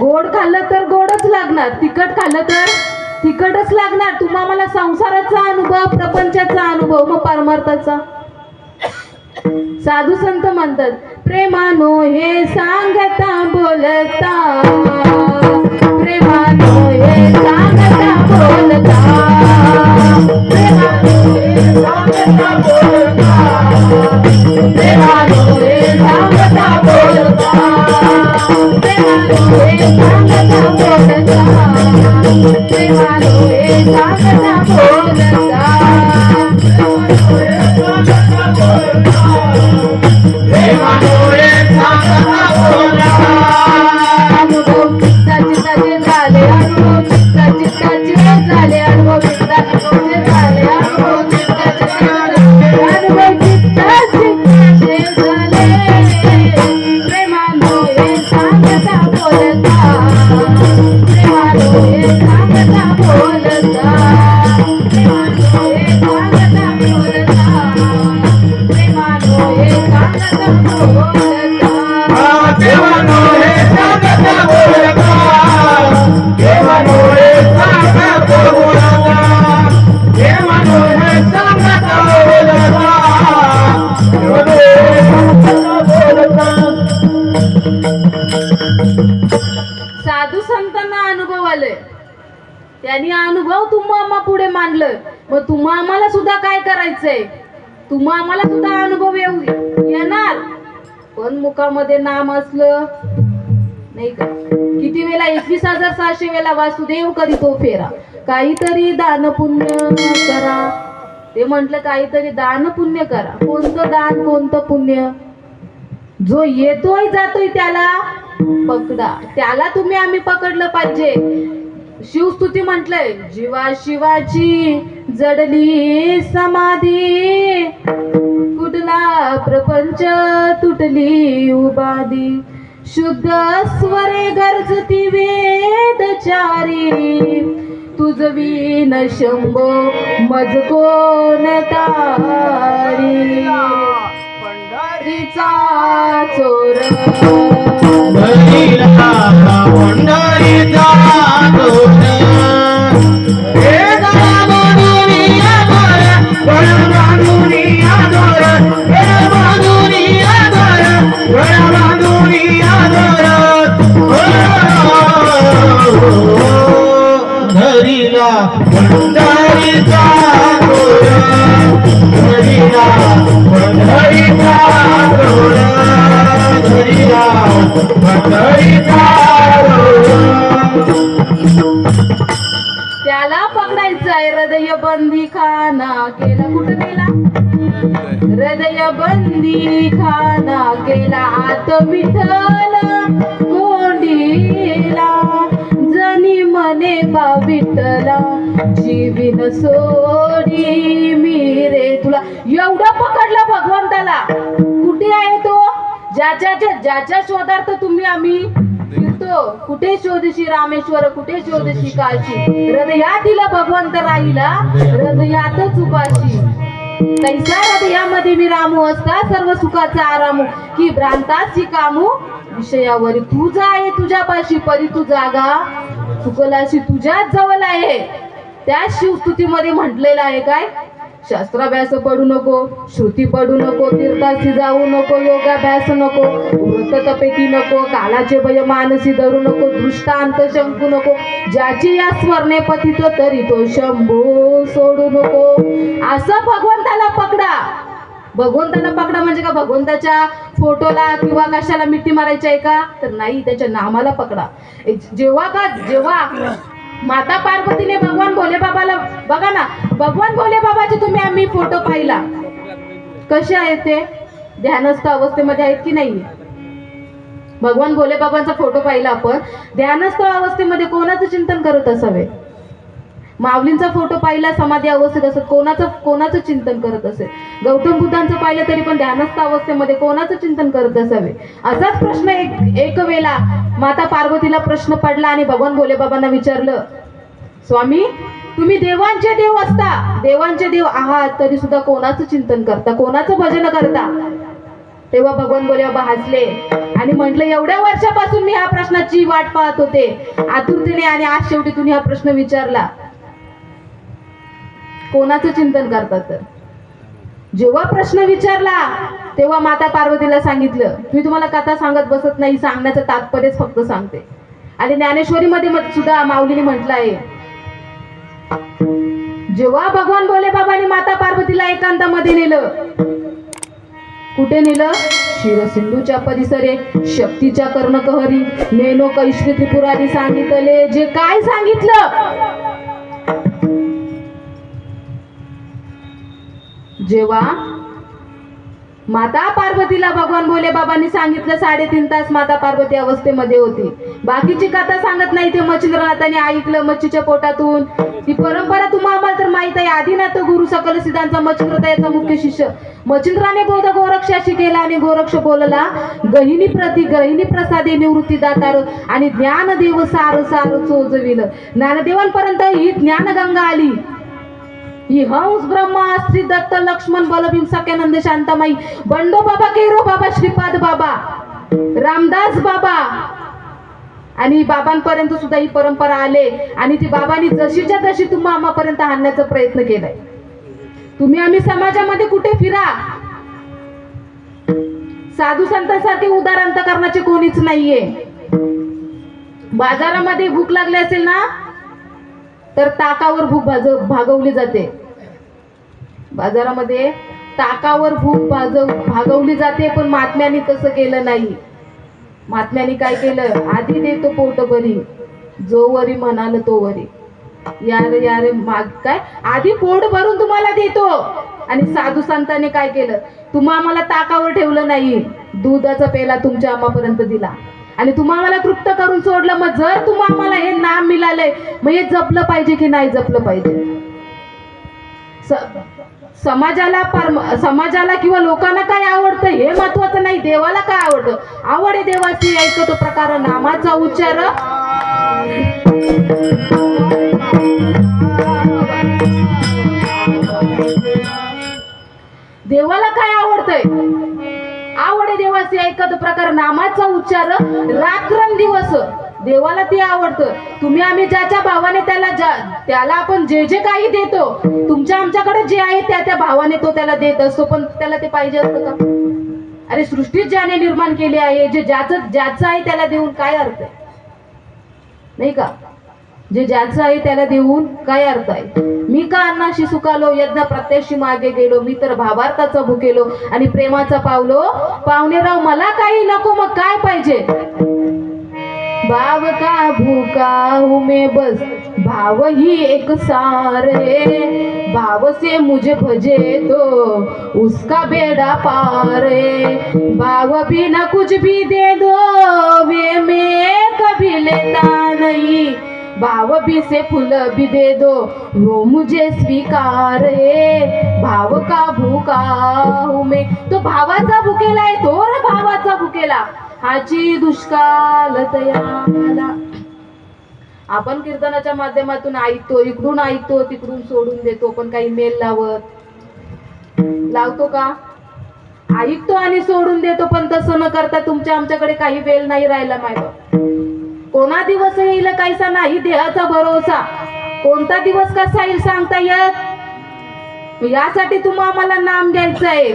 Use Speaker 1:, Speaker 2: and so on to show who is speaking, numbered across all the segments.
Speaker 1: गोड खाल्लं तर गोडच लागणार. तिखट खाल्लं तर तिखटच लागणार. तुम्हा मला संसाराचा अनुभव प्रपंचाचा अनुभव मग परमार्थाचा. साधू संत म्हणतात प्रेमानो हे सांगता बोलता. प्रेमानो हे सांगता बोलता. प्रेमानो हे सांगता बोलता. प्रेमानो हे सांगता बोलता तुम्हा आम्हाला सुद्धा अनुभव येऊ येणार. पण मुखामध्ये नाम असलं नाही का? किती वेळा? एकवीस हजार सहाशे वेळा वासुदेव करीतो फेरा. काहीतरी दान पुण्य करा. ते म्हंटल काहीतरी दान पुण्य करा. कोणतं दान कोणतं पुण्य? जो येतोय जातोय त्याला पकडा. त्याला तुम्ही आम्ही पकडलं पाहिजे. शिवस्तुती म्हटलंय. जीवा शिवाची जडली समाधी. कुठला प्रपंच तुटली उबादी शुद्ध स्वरे गरजती वेदचारी. तुझवी न शंभो मज कोण तारी. पंढरीचा चोर. बंदी खाना केला आत विठ्ठल कोंडीला जनी मने बा विठ्ठला जीविन सोडी मी रे तुला. एवढं पकडलं भगवंताला. कुठे आहे तो? ज्याच्या ज्याच्या शोधार्थ तुम्ही आम्ही फिरतो. कुठे शोधशी रामेश्वर? कुठे शोधशी काशी? हृदयातील भगवंत राहिला. हृदयातच उपाशी. तैसा हृदयामध्ये मी रामू असता सर्व सुखाचा आरामू. की भ्रांताची कामू विषयावर तुझा आहे तुझ्यापाशी परी तू जागा. चुकलाशी तुझ्याच जवळ आहे. त्या शिवस्तुतीमध्ये म्हटलेलं आहे काय? शास्त्राभ्यास पडू नको श्रुती पडू नको तीर्थाशी जाऊ नको योगाभ्यास नको व्रत तपेती नको कालाचे भय मानसी धरू नको दृष्टांत शंकू नको. ज्याची या स्मरणे पतितो तरी तो शंभू सोडू नको. असं भगवान भगवंतांना पकडा म्हणजे का? भगवंताच्या फोटोला किंवा कशाला मिठी मारायची आहे का? तर नाही त्याच्या नामाला पकडा. एक- जेव्हा का जेव्हा माता पार्वतीने भगवान भोले बाबाला बघा ना भगवान भोले बाबाचे तुम्ही आम्ही फोटो पाहिला. कसे आहेत ते? ध्यानस्थ अवस्थेमध्ये आहेत की नाही? भगवान भोले बाबांचा फोटो पाहिला आपण. ध्यानस्थ अवस्थेमध्ये कोणाचं चिंतन करत असावे? माऊलींचा फोटो पाहिला समाधी अवस्थेत असत कोणाचं कोणाचं चिंतन करत असेल? गौतम बुद्धांचं पाहिलं तरी पण ध्यानस्थ अवस्थेमध्ये कोणाचं चिंतन करत असावे? असाच प्रश्न एक एक वेळा माता पार्वतीला प्रश्न पडला आणि भगवान भोले बाबांना विचारलं स्वामी तुम्ही देवांचे देव असता. देवांचे देव आहात तरी सुद्धा कोणाचं चिंतन करता? कोणाचं भजन करता? तेव्हा भगवान बोले बाबा हसले आणि म्हटलं एवढ्या वर्षापासून मी ह्या प्रश्नाची वाट पाहत होते. आतुरतेने आणि आज शेवटी तुम्ही हा प्रश्न विचारला. कोणाचं चिंतन करतात तर? जेव्हा प्रश्न विचारला तेव्हा माता पार्वतीला सांगितलं मी तुम्हाला कथा सांगत बसत नाही सांगण्याचं तात्पर्यच फक्त सांगते. आणि ज्ञानेश्वरीमध्ये सुद्धा माऊलीने म्हटलं आहे जेव्हा भगवान बोले बाबांनी माता पार्वतीला एकांतामध्ये नेलं कुठे नेलं? शिवसिंधूच्या परिसरे शक्तीच्या कर्णकहरी नेनो कैश्री त्रिपुरारी सांगितले जे काय सांगितलं जेव्हा माता पार्वतीला भगवान भोले बाबांनी सांगितलं साडेतीन तास माता पार्वती अवस्थेमध्ये होती. बाकीची कथा सांगत नाही ते मच्छिंद्रनाथाने ऐकलं मच्छीच्या पोटातून. ही परंपरा तुम्हाला तर माहीत आहे आदिनाथ गुरु सकल सिद्धांचा मच्छिंद्रता याचा मुख्य शिष्य. मच्छिंद्राने बोध गोरक्षाशी केला आणि गोरक्ष बोलला गहिनी प्रती गहिनी प्रसादे निवृत्ती दातार आणि ज्ञानदेव सार सार चोजविलं. ज्ञानदेवांपर्यंत ही ज्ञानगंगा आली. ही हंस ब्रह्मा श्री दत्त लक्ष्मण बलभीम सख्यानंद शांतामाई बंडो बाबा केरो बाबा श्रीपाद बाबा रामदास बाबा आणि बाबांपर्यंत सुद्धा ही परंपरा आले. आणि ती बाबांनी जशीच्या तशी तुम्हा आम्हापर्यंत आणण्याचा प्रयत्न केलाय. तुम्ही आम्ही समाजामध्ये कुठे फिरा? साधू संतांसारखे उदार करण्याचे कोणीच नाहीये. बाजारामध्ये भूक लागली असेल ना? तर ताकावर भूक भाज भागवली जाते. बाजारामध्ये ताकावर भूक भाज भागवली जाते पण महात्म्याने तसं केलं नाही. महात्म्याने काय केलं? आधी देतो पोट बरी जो वरी म्हणाल तो वरी. यार यार माग काय? आधी पोट भरून तुम्हाला देतो. आणि साधू संतांनी काय केलं? तुम्हा आम्हाला ताकावर ठेवलं नाही. दुधाचा पेला तुमच्या आम्हापर्यंत दिला. आणि तुम्हा आम्हाला तृप्त करून सोडलं मग जर तुम्हा आम्हाला हे नाम मिळालंय मग हे जपलं पाहिजे की नाही जपलं पाहिजे? समाजाला परम समाजाला किंवा लोकांना काय आवडतं हे महत्वाचं नाही देवाला काय आवडतं? आवड आहे देवाची ऐकतो प्रकार नामाचा उच्चार. देवाला काय आवडतंय? आवड आहे देवाची ऐकत प्रकार नामाचा उच्चार रात्रंदिवस देवाला ते आवडतं. तुम्ही आम्ही ज्याच्या भावाने त्याला जा त्याला आपण जे जे काही देतो तुमच्या आमच्याकडे जे आहे त्या त्या भावाने तो त्याला देत असतो. पण त्याला ते पाहिजे असतं का? अरे सृष्टीत ज्याने निर्माण केली आहे जे ज्याचं ज्याचं आहे त्याला देऊन काय अर्थ आहे? नाही का? जे ज्याचं आहे त्याला देऊन काय अर्थ आहे? मी का अन्नाशी सुकालो यज्ञ प्रत्यक्षी मागे गेलो? मी तर भावार्थाचा भुकेलो आणि प्रेमाचा पावलो? पाहुणेराव मला काही नको मग काय पाहिजे? भाव का भूका हूँ बस? भाव ही एक सारे भाव से मुझे भजे तो उसका बेड़ा पारे भाव भी ना कुछ भी दे दो भाव से फूल भी दे दो। वो मुझे स्वीकार भाव का भूका हूँ मैं। तो भावाचा भुकेला आहे तो रे भावाचा भुकेला। हाची दुष्काल तयाला। आपण कीर्तनाच्या माध्यमातून ऐकतो इकडून ऐकतो तिकडून सोडून देतो पण काही मेल लावत. लावतो का? ऐकतो आणि सोडून देतो पण तसं न करता तुमच्या आमच्याकडे काही वेळ नाही राहिला माहिती कोणा दिवस येईल काहीसा नाही देहाचा भरोसा? कोणता दिवस कसा येईल सांगता येत? यासाठी तुम्हा आम्हाला नाम घ्यायचं आहे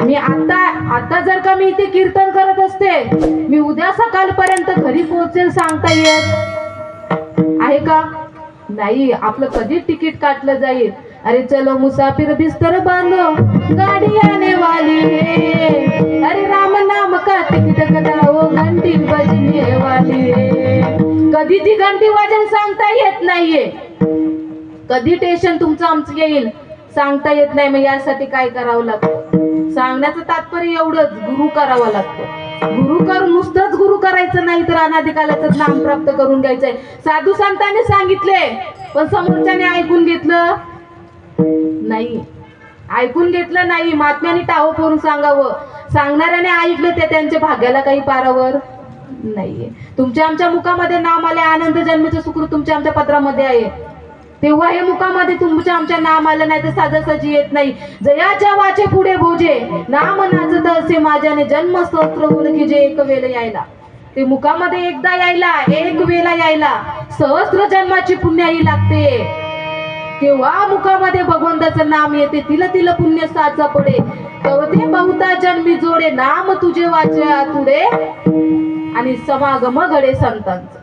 Speaker 1: आणि आता आता जर का मी इथे कीर्तन करत असते मी उद्या सकाळपर्यंत घरी पोहोचेल सांगता येत. आहे का? नाही आपलं कधी तिकीट काटलं जाईल. अरे चलो मुसाफिर बिस्तर बांधो गाडी आने वाली है। अरे राम नाम का तिकीट कटाओ घंटी बजने वाली है। कधी ती घंटी वाजन सांगता येत नाहीये? कधी टेन्शन तुमचं आमचं येईल? सांगता येत नाही मग यासाठी काय करावं लागतं? सांगण्याचं तात्पर्य एवढंच गुरु करावा लागतो. गुरु करून नुसतंच गुरु करायचं नाही तर अनाधिकालाचं नाम प्राप्त करून घ्यायचंय. साधू संतांनी सांगितले पण समोरच्याने ऐकून घेतलं नाही. ऐकून घेतलं नाही. महात्म्याने टाहो करून सांगावं. सांगणाऱ्याने ऐकलं ते त्यांच्या भाग्याला काही पारावर नाहीये. तुमच्या आमच्या मुखामध्ये नाम आले आनंद जन्मीचं सुखरूप तुमच्या आमच्या पत्रामध्ये आहे. तेव्हा हे मुखामध्ये तुमच्या आमच्या नाम आलं नाही तर साजासाजी येत नाही. जयाच्या वाचे पुढे भोजे नाम नाचत असे माझ्याने जन्म सहस्त्र होऊन की जे एक वेळ यायला. ते मुखामध्ये एकदा यायला एक वेळा यायला. सहस्त्र जन्माची पुण्याही लागते. तेव्हा मुखामध्ये भगवंताचं नाम येते. तिला तिला पुण्य साचा पडे चौथे बहुता जन्मी जोडे नाम तुझे वाचे आतुडे. आणि समागम घडे संतांच.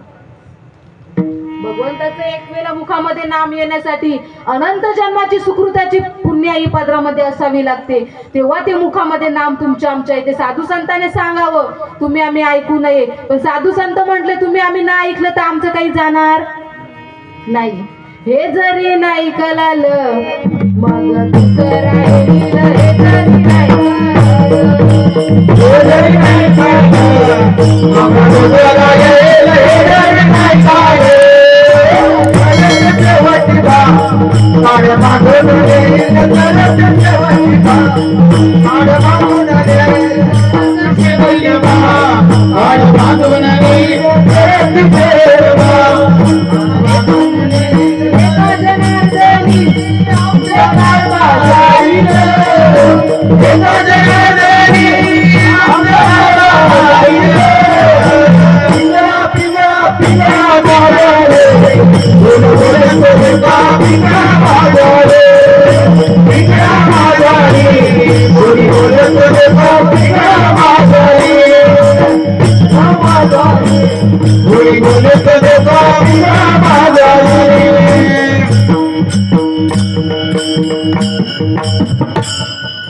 Speaker 1: भगवंताचं एक वेळा मुखामध्ये नाम येण्यासाठी अनंत जन्माची सुकृताची पुण्याई पदरामध्ये असावी लागते. तेव्हा ते मुखामध्ये नाम तुमच्या आमच्या इथे साधू संताने सांगावं. तुम्ही आम्ही ऐकू नये. पण साधू संत म्हटले तुम्ही आम्ही ना ऐकलं तर आमचं काही जाणार नाही. हे जरी नाही कलाल मग दुसरं राहिलं हे जरी नाही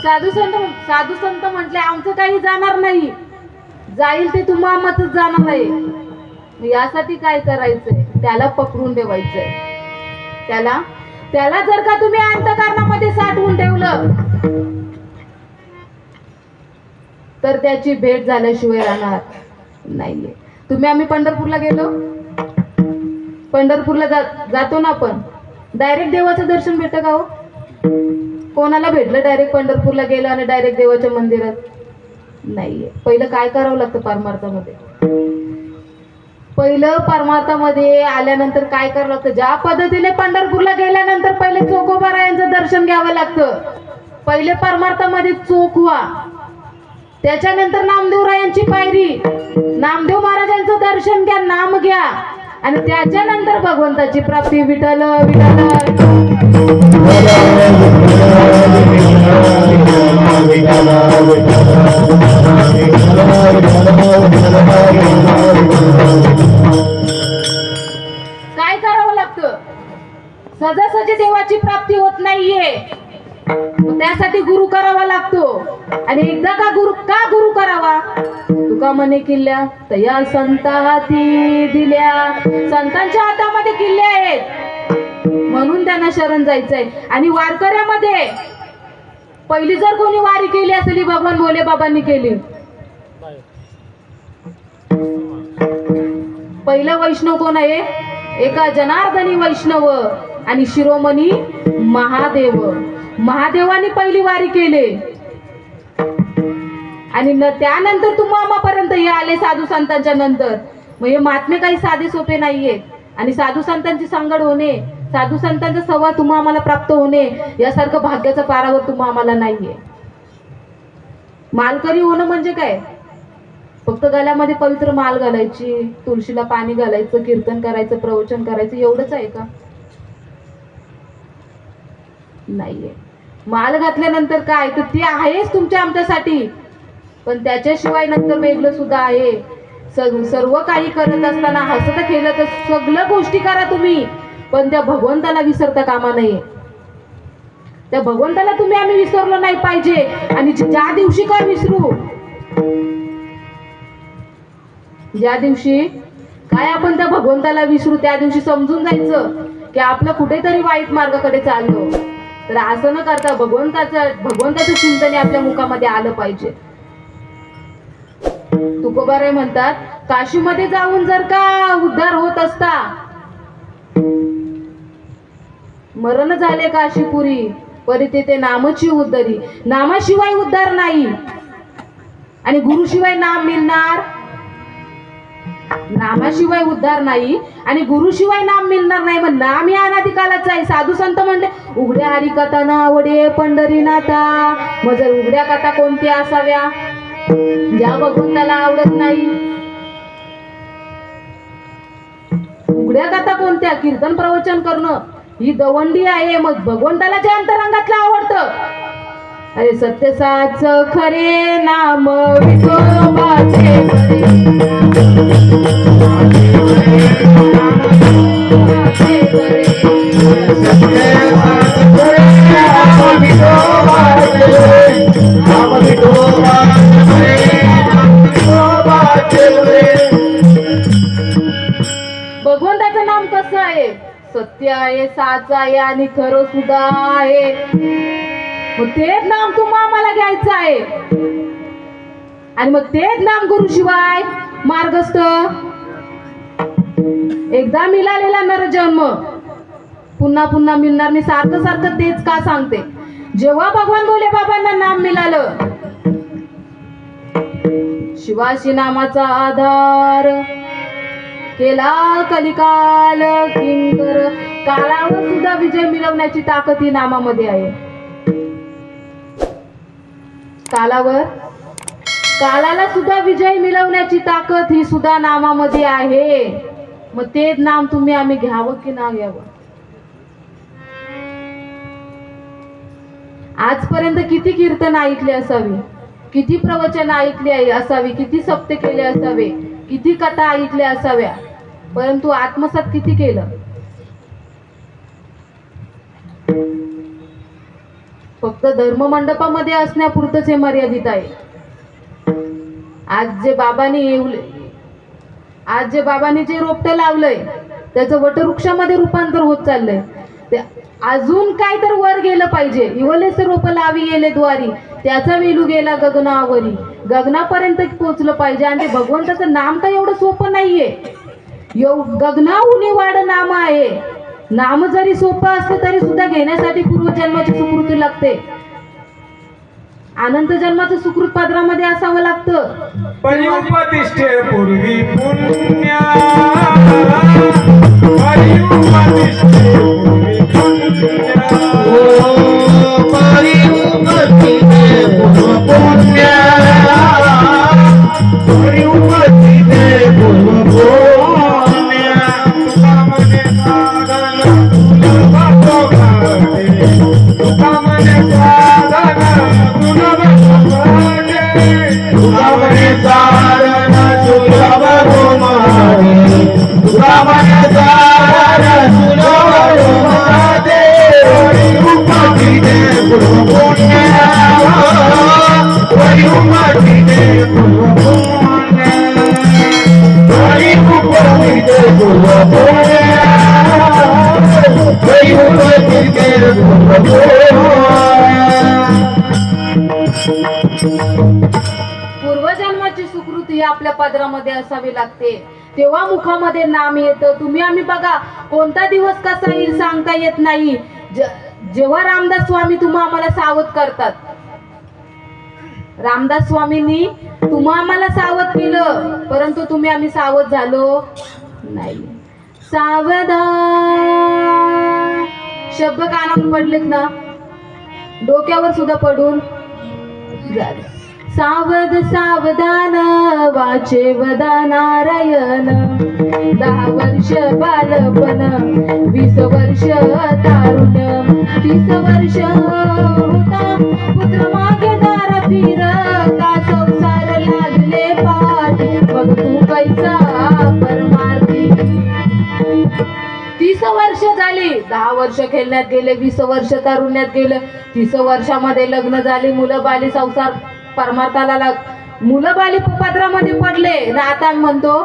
Speaker 1: साधू संत साधू संत म्हटले आमचं काही जाणार नाही. जाईल ते तुम्हा मतच जाणार आहे. यासाठी काय करायचंय? त्याला पकडून ठेवायचंय. त्याला त्याला जर का तुम्ही अंतकारणामध्ये साठवून ठेवलं तर त्याची भेट झाल्याशिवाय राहणार नाहीये. तुम्ही आम्ही पंढरपूरला गेलो. पंढरपूरला जा जातो ना आपण. डायरेक्ट देवाचं दर्शन भेटतं का हो? कोणाला भेटलं डायरेक्ट पंढरपूरला गेलं आणि डायरेक्ट देवाच्या मंदिरात? नाहीये. पहिलं काय करावं लागतं परमार्थामध्ये? पहिलं परमार्थामध्ये आल्यानंतर काय करावं लागतं? ज्या पद्धतीने पंढरपूरला गेल्यानंतर पहिले चोखोबारायांचं दर्शन घ्यावं लागतं. पहिले परमार्थामध्ये चोख व्हा त्याच्यानंतर नामदेवरायांची पायरी. नामदेव महाराजांचं दर्शन घ्या नाम घ्या. आणि त्याच्यानंतर भगवंताची प्राप्ती. विठल विठ्ठल. काय करावं लागतं? सहजासहजी देवाची प्राप्ती होत नाहीये. त्यासाठी गुरु करावा लागतो. आणि एकदा का गुरु का गुरु करावा? तुका म्हणे किल्ल्या तया संता हाती दिल्या. संतांच्या हातामध्ये किल्ले आहेत. म्हणून त्यांना शरण जायचंय. आणि वारकऱ्यामध्ये पहिली जर कोणी वारी केली असेल भगवान भोले बाबांनी केली. पहिलं वैष्णव कोण आहे? एका जनार्दनी वैष्णव आणि शिरोमणी महादेव. महादेवाने पहिली वारी केले. आणि न त्यानंतर तुम्हापर्यंत हे आले साधू संतांच्या नंतर. मग हे महात्मे काही साधे सोपे नाहीये. आणि साधू संतांची सांगड होणे साधू संतांचा संवाद तुम्हा आम्हाला प्राप्त होणे यासारखं भाग्याचं पारावर तुम्हा आम्हाला नाहीये. मालकरी होणं म्हणजे काय? फक्त गळ्यामध्ये पवित्र माल घालायची तुळशीला पाणी घालायचं कीर्तन करायचं प्रवचन करायचं एवढंच आहे का? नाहीये. माल घातल्यानंतर काय? तर ते आहेच तुमच्या आमच्यासाठी. पण त्याच्याशिवाय नंतर वेगळं सुद्धा आहे. सर्व काही करत असताना हसत केलं तर सगळं गोष्टी करा तुम्ही. पण त्या भगवंताला विसरता कामा नये. त्या भगवंताला तुम्ही आम्ही विसरलो नाही पाहिजे. आणि ज्या दिवशी काय विसरू? ज्या दिवशी काय आपण त्या भगवंताला विसरू त्या दिवशी समजून जायचं की आपलं कुठेतरी वाईट मार्गाकडे चाललो. तर असं न करता भगवंताचं भगवंताचं चिंतन आपल्या मुखामध्ये आलं पाहिजे. तुकोबाराय म्हणतात काशीमध्ये जाऊन जर का उद्धार होत असता मरण झाले काशीपुरी परी तेथे नामची उद्धरी. नामाशिवाय उद्धार नाही. आणि गुरुशिवाय नाम मिळणार नामाशिवाय उद्धार नाही आणि गुरुशिवाय नाम मिळणार नाही मग नाम या अनाधिकालाच आहे साधू संत म्हणले उघड्या हरिकथा ना आवडे पंढरीनाथा. मग जर उघड्या कथा कोणत्या असाव्या? ज्या बघून त्याला आवडत नाही. उघड्या कथा कोणत्या? कीर्तन प्रवचन करणं. ही दवंडी आहे. मग भगवंताला जे अंतरंगातलं आवडतं. अरे सत्यसाच खरे नाम विठोबाचे खरे. भगवंताचं नाम कसं आहे सत्य आहे साच आहे आणि खरं सुद्धा आहे तेच नाम तुम्हाला घ्यायचं आहे. आणि मग तेच नाम गुरु शिवाय मार्गस्थ. एकदा मिळालेला नरजन्म. पुन्हा पुन्हा मिळणार मी सारखं सारखं तेच का सांगते? जेव्हा भगवान बोले बाबांना नाम मिळालं. शिवाशी नामाचा आधार केला कलिकाल किंकर. कालावर सुद्धा विजय मिळवण्याची ताकद ही नामामध्ये आहे. कालावर. कालाला सुद्धा विजय मिळवण्याची ताकद ही सुद्धा नामामध्ये आहे. मग तेच नाम तुम्ही आम्ही घ्यावं की ना घ्यावं? आजपर्यंत किती कीर्तन ऐकले असावी? किती प्रवचन ऐकले आहे- असावी? किती सप्ते केले असावे? किती कथा ऐकल्या असाव्या? परंतु आत्मसात किती केलं? फक्त धर्ममंडपामध्ये असण्यापुरतच हे मर्यादित आहे. आज जे बाबांनी येऊले आज जे बाबांनी जे रोपटं लावलंय त्याचं वटवृक्षामध्ये रूपांतर होत चाललंय. ते अजून काय तर वर गेलं पाहिजे. इवलेच रोप लावी गेले द्वारी. त्याचा वेलू गेला गगनावरी. गगनापर्यंत पोचलं पाहिजे. आणि ते भगवंताचं नाम तर एवढं सोपं नाहीये. एव गगनाहुनी वाढ नाम आहे. नाम जरी सोपं असते तरी सुद्धा घेण्यासाठी पूर्वजन्माची सुकृती लागते. अनंत जन्माचं सुकृत पात्रामध्ये असावं लागतं.
Speaker 2: पूर्वी पुण्या.
Speaker 1: पूर्वजन्माची सुकृती आपल्या पदरामध्ये असावी लागते. तेव्हा मुखामध्ये नाम येतं. तुम्ही आम्ही बघा कोणता दिवस कसा येईल सांगता येत नाही. जेव्हा रामदास स्वामी तुम्हा आम्हाला सावध करतात. रामदास स्वामींनी तुम्हा आम्हाला सावध केलं परंतु तुम्ही आम्ही सावध झालो नाही. सावधान! शब्द कानावर पडलेत ना डोक्यावर सुद्धा पडून सावध सावधान वाचे वदा नारायण दहा वर्ष बालपण वीस वर्ष तारुण तीस वर्ष होता पुत्र मागे वर्ष झाली. दहा वर्ष खेळण्यात गेले वीस वर्ष तारुण्यात गेलं. तीस वर्षामध्ये लग्न झाली मुलं बाली संसार परमार्थाला लाग मुलं बाली पत्रामध्ये पडले. ना आता म्हणतो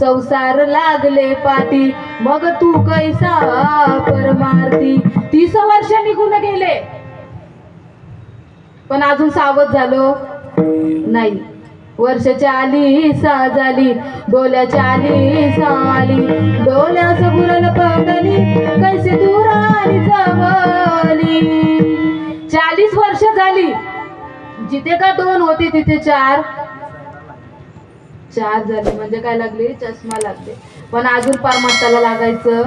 Speaker 1: संसार लागले पाठी मग तू कैसा परमार्थी? तीस वर्ष निघून गेले. पण अजून सावध झालो. नाही. वर्षाच्या आली सा झाली डोल्याच्या आली सा आली. डोल्यास बुरल पडली कैसे दूर आली जवली चाळीस वर्ष झाली. जिथे का दोन होते तिथे चार. चार झाले. म्हणजे काय लागले? चष्मा लागले. पण अजून परमात्याला लागायचं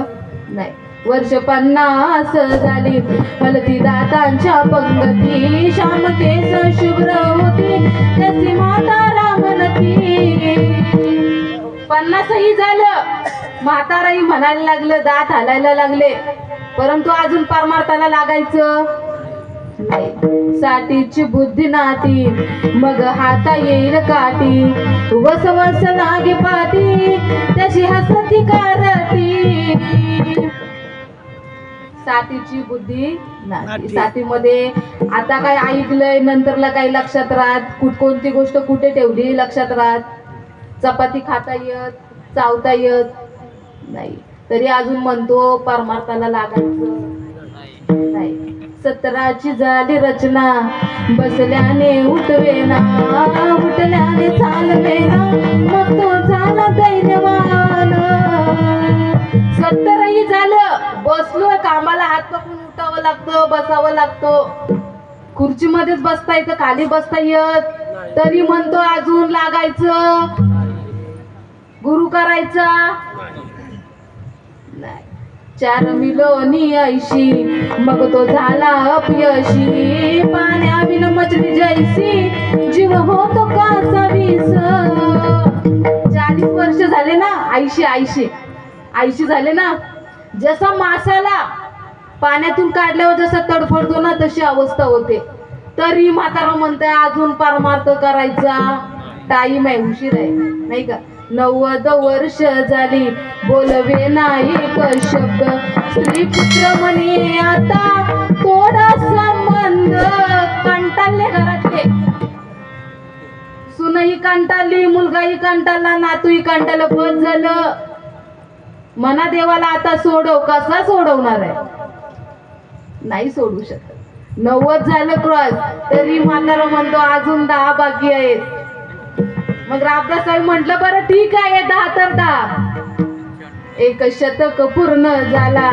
Speaker 1: नाही. वर्ष पन्नास झाली. फलती दातांच्या पंगती श्याम केस शुभ्र होती. त्याची माता रामनती पन्नासही झालं. म्हाताराही म्हणायला लागलं दात हालायला लागले. परंतु अजून परमार्थाला लागायचं? साठीची बुद्धी नाती. मग हाता येईल काठी. वस वस लागे पाठी त्याची हसती कारती. साठीची बुद्धी नाती. साठीमध्ये आता काय ऐकलंय नंतरला काही लक्षात राहत कुठ कोणती गोष्ट कुठे ठेवली लक्षात राहत. चपाती खाता येत चावता येत नाही. तरी अजून म्हणतो परमार्थाला लागायचं. नाही. सतराची झाली रचना बसल्याने उठवेना. उठल्याने चालवेना. मग तो झाला दैन्यवान हात पकडून उठावं लागतं बसावं लागतं. खुर्चीमध्येच बसता येतं खाली बसता येत. तरी म्हणतो अजून लागायचं. गुरु करायचा. नाही. चार मिलोनी ऐशी मग तो झाला अपयशी. पाण्याविन मचली जैसी जीव होतो कासा वीस. चाळीस वर्ष झाले ना ऐंशी ऐंशी. ऐंशी झाले ना? जसा मासाला पाण्यातून काढल्यावर जसा तडफडतो ना तशी अवस्था होते. तरी म्हातारा म्हणताय अजून परमार्थ करायचा. टाईम आहे उशीर आहे नाही का? नव्वद वर्ष झाली बोलवे नाही एक शब्द स्त्री पुत्र म्हणे आता थोडा संबंध कंटाळले घरातले. सुनही कंटाळली मुलगाही कंटाळला नातूही कंटाळलं बस झालं. मना देवाला आता सोडव कसा सोडवणार आहे? नाही सोडू शकत. नव्वद झालं क्रॉस तरी म्हातारा म्हणतो अजून दहा बाकी आहेत. मग रामदास साहेब म्हटलं बरं ठीक आहे दहा तर दहा. एक शतक पूर्ण झाला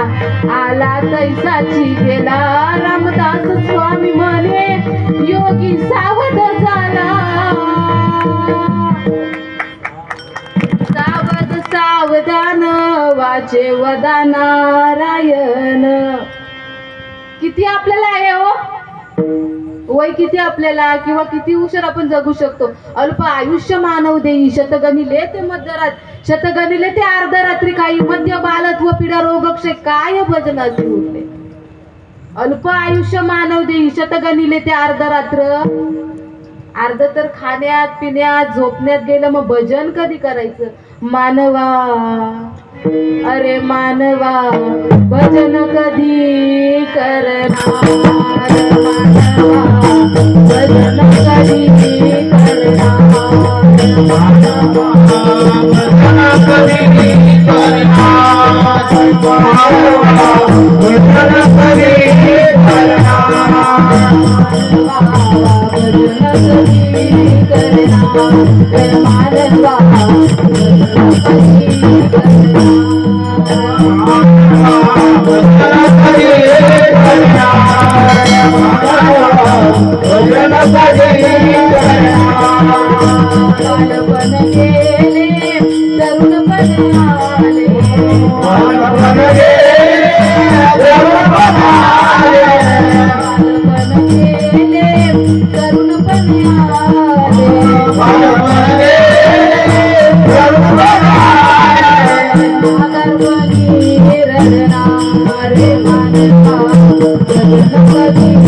Speaker 1: आला तैसाची गेला. रामदास स्वामी म्हणे योगी सावध झाला. सावध सावधान वाचे वदा नारायण किती आपल्याला आहे हो? वय किती आपल्याला? किंवा किती उशीर आपण जगू शकतो? अल्प आयुष्य मानव देई. शतगणिले ते मध्यरात शतगणिले ते अर्ध रात्री काही मध्य बालत्व पिढा रोगक्षे काय भजन उरले अल्प आयुष्य मानव देई. शतगणिले ते अर्ध रात्र. अर्ध तर खाण्यात पिण्यात झोपण्यात गेलं मग भजन कधी करायचं? मानवा. अरे मानवा भजन कधी करणार? मानवा भजन कधी करणार? मानवा भजन कधी करणार? मानवा भजन कधी करणार बालपण गेले तरुणपण आले बालपण जगन कधी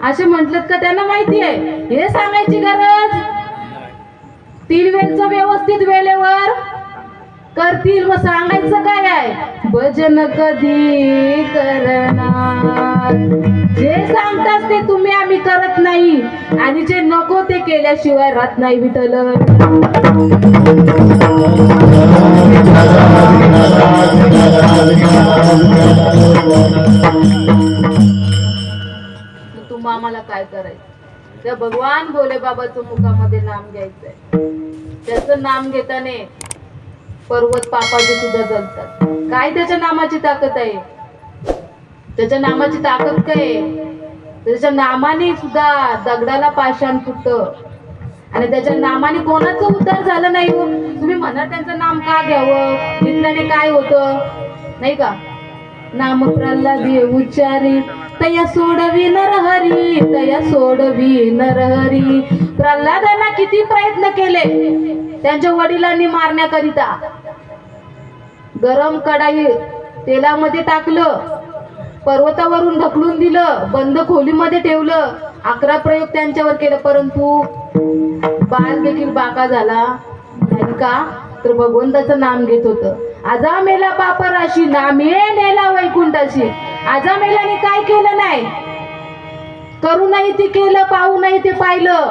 Speaker 1: असे म्हटलं का त्यांना माहिती आहे? हे सांगायची गरज? तीन वेळचं व्यवस्थित वेळेवर करतील. मग सांगायचं काय आहे? भजन कधी करणार? जे सांगतास ते तुम्ही आम्ही करत नाही. आणि जे नको ते केल्याशिवाय राहत नाही विठल तुम्हा आम्हाला काय करायचं? त्या भगवान भोले बाबाचं मुखामध्ये नाम घ्यायचंय. त्याचं नाम घेताने पर्वत पापाचे सुद्धा जलतात काय त्याच्या नामाची ताकद आहे? त्याच्या नामाची ताकद काय त्याच्या नामाने सुद्धा दगडाला पाषाण फुटत. आणि त्याच्या नामाने कोणाचं उद्धार झालं नाही हो? तुम्ही म्हणा त्यांचं नाम का घ्यावं? घेतल्याने काय होतं? नाही का? नाम प्रल्हाद उच्चारी तया सोडवी नरहरी तया सोडवी नरहरी प्रल्हादांना किती प्रयत्न केले त्यांच्या वडिलांनी मारण्याकरिता गरम कढाई तेलामध्ये टाकलं पर्वतावरून ढकलून दिलं बंद खोलीमध्ये ठेवलं. अकरा प्रयोग त्यांच्यावर केलं परंतु बाल देखील बाका झाला. नाही का? तर भगवंताचं नाम घेत होतं. आजा मेला पापराशी नामे नेला वैकुंठाशी. आजामेलाने काय केलं नाही? करू नाही ते केलं पाहू नाही ते पाहिलं.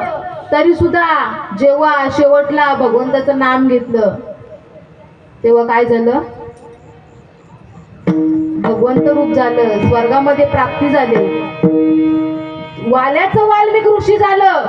Speaker 1: तरी सुद्धा जेव्हा शेवटला भगवंताचं नाम घेतलं तेव्हा काय झालं? भगवंत रूप झालं स्वर्गामध्ये प्राप्ती झाली. वाल्याचं वाल्मिक ऋषी झालं.